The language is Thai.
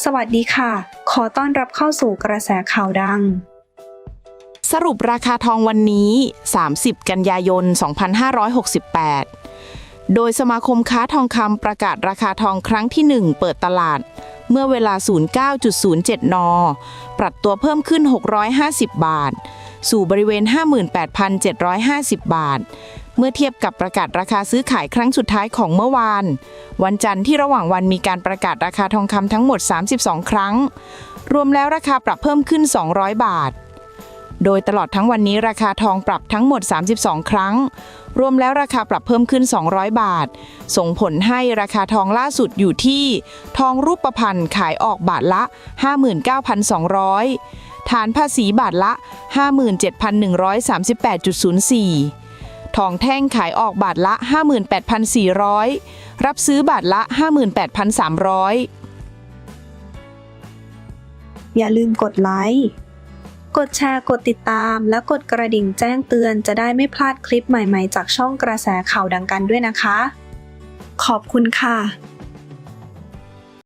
สวัสดีค่ะ ขอต้อนรับเข้าสู่กระแสข่าวดัง สรุปราคาทองวันนี้ 30 กันยายน 2568 โดยสมาคมค้าทองคำประกาศราคาทองครั้งที่ 1 เปิดตลาด เมื่อเวลา 09.07 น ปรับตัวเพิ่มขึ้น 650 บาท สู่บริเวณ 58,750 บาท เมื่อเทียบกับประกาศราคาซื้อขายครั้งสุดท้ายของเมื่อวาน วันจันทร์ที่ระหว่างวันมีการประกาศราคาทองคำทั้งหมด 32 ครั้ง รวมแล้วราคาปรับเพิ่มขึ้น 200 บาท โดยตลอดทั้งวันนี้ราคาทองปรับทั้งหมด 32 ครั้ง รวมแล้วราคาปรับเพิ่มขึ้น 200 บาท ส่งผลให้ราคาทองล่าสุดอยู่ที่ ทองรูปพรรณขายออกบาทละ 59,200 ฐานภาษีบาทละ 57,138.04 ทองแท่งขายออกบาทละ 58,400 รับซื้อบาทละ 58,300 อย่าลืมกดไลค์กดแชร์กดติดตามและกดกระดิ่งแจ้งเตือนจะได้ไม่พลาดคลิปใหม่ๆ จากช่องกระแสข่าวดังกันด้วยนะคะ ขอบคุณค่ะ